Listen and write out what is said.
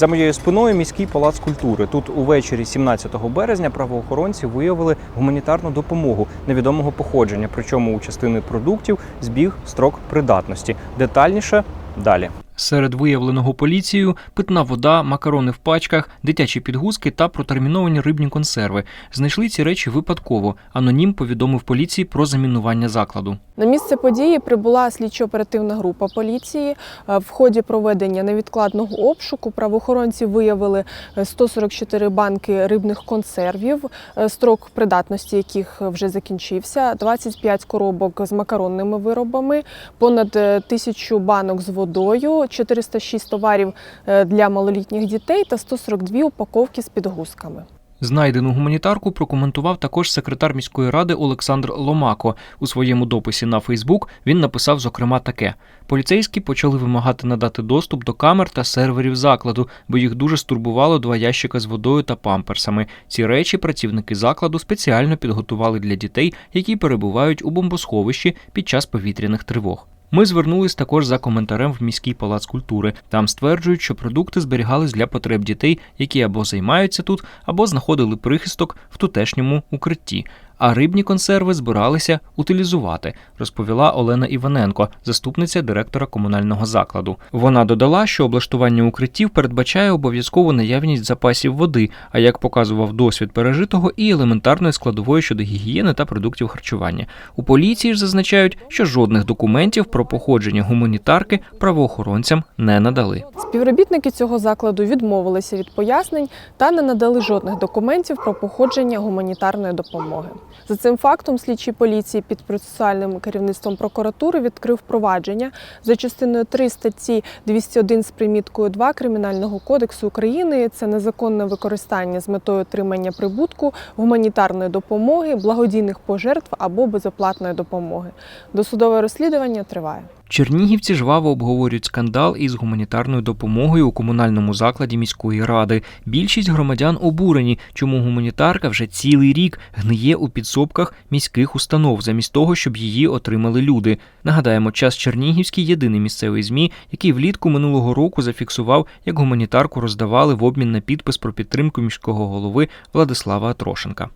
За моєю спиною міський палац культури. Тут увечері 17 березня правоохоронці виявили гуманітарну допомогу невідомого походження. Причому у частини продуктів збіг строк придатності. Детальніше далі. Серед виявленого поліцією питна вода, макарони в пачках, дитячі підгузки та протерміновані рибні консерви. Знайшли ці речі випадково. Анонім повідомив поліції про замінування закладу. На місце події прибула слідчо-оперативна група поліції. Е, В ході проведення невідкладного обшуку правоохоронці виявили е, 144 банки рибних консервів, е, строк придатності яких вже закінчився, 25 коробок з макаронними виробами, понад е, тисячу банок з водою, 406 товарів е, для малолітніх дітей та 142 упаковки з підгузками. Знайдену гуманітарку прокоментував також секретар міської ради Олександр Ломако. У своєму дописі на Фейсбук він написав зокрема таке: поліцейські почали вимагати надати доступ до камер та серверів закладу, бо їх дуже стурбувало два ящика з водою та памперсами. Ці речі працівники закладу спеціально підготували для дітей, які перебувають у бомбосховищі під час повітряних тривог. Ми звернулись також за коментарем в міський палац культури. Там стверджують, що продукти зберігались для потреб дітей, які або займаються тут, або знаходили прихисток в тутешньому укритті. А рибні консерви збиралися утилізувати, розповіла Олена Іваненко, заступниця директора комунального закладу. Вона додала, що облаштування укриттів передбачає обов'язкову наявність запасів води, а як показував досвід пережитого, і елементарної складової щодо гігієни та продуктів харчування. У поліції ж зазначають, що жодних документів про походження гуманітарки правоохоронцям не надали. Співробітники цього закладу відмовилися від пояснень та не надали жодних документів про походження гуманітарної допомоги. За цим фактом слідчі поліції під процесуальним керівництвом прокуратури відкрив провадження за частиною 3 статті 201 з приміткою 2 Кримінального кодексу України. Це незаконне використання з метою отримання прибутку, гуманітарної допомоги, благодійних пожертв або безоплатної допомоги. Досудове розслідування триває. Чернігівці жваво обговорюють скандал із гуманітарною допомогою у комунальному закладі міської ради. Більшість громадян обурені, чому гуманітарка вже цілий рік гниє у підсобках міських установ, замість того, щоб її отримали люди. Нагадаємо, час Чернігівський єдиний місцевий змі, який влітку минулого року зафіксував, як гуманітарку роздавали в обмін на підпис про підтримку міського голови Владислава Атрошенка.